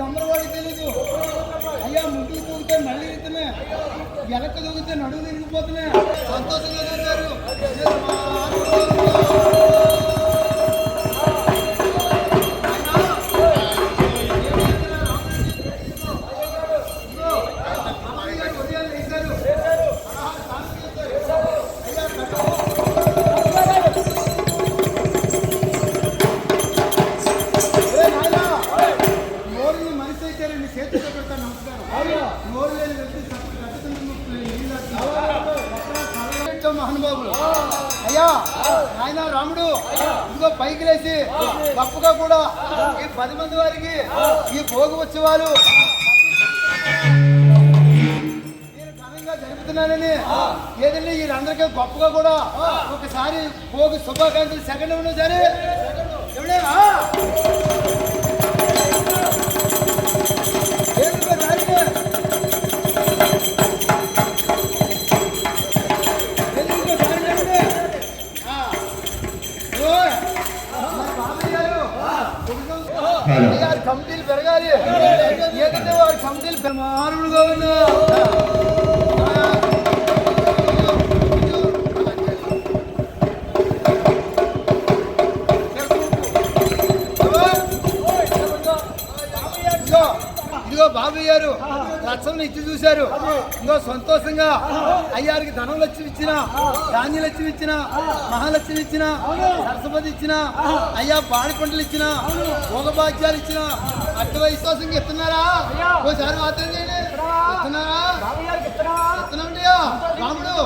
దొంగలవాడికి తెలీదు. అయ్యా ముందుకు తూగితే మళ్ళీ ఇతనే వెనక తూగితే నడువు తిరిగిపోతున్నాయి సంతోషంగా చూశారు. వస్తున్నాయి. మహానుభావులు అయ్యా ఆయన రాముడు ఇదిగో పైకి లేచి గొప్పగా కూడా ఈ పది మంది వారికి ఈ భోగి ఉత్సవాలు నేను జరుపుతున్నానని ఏదండి వీళ్ళందరికీ గొప్పగా కూడా ఒకసారి భోగి శుభాకాంక్షలు సెకండ్ ఉన్నా సరే. ఎవడేనా? కుటుంబం- గారి కమిటీలు పెరగాలి ఏదంటే వారి కమిటీలు మానవుడుగా ఉన్నా అయ్యారు లక్షలను ఇచ్చి చూశారు. ఇంకో సంతోషంగా అయ్యారికి ధనం లక్ష్యం ఇచ్చిన ధాన్య లక్ష్యం ఇచ్చిన మహాలక్ష్యం ఇచ్చిన సరస్వతి ఇచ్చిన అయ్యా పాడి పంటలు ఇచ్చిన భోగభాగ్యాలు ఇచ్చిన. అట్ట విశ్వాసం ఇస్తున్నారా ఒకసారి మాత్రం చేయండి. ఇస్తున్నారా రాముడు.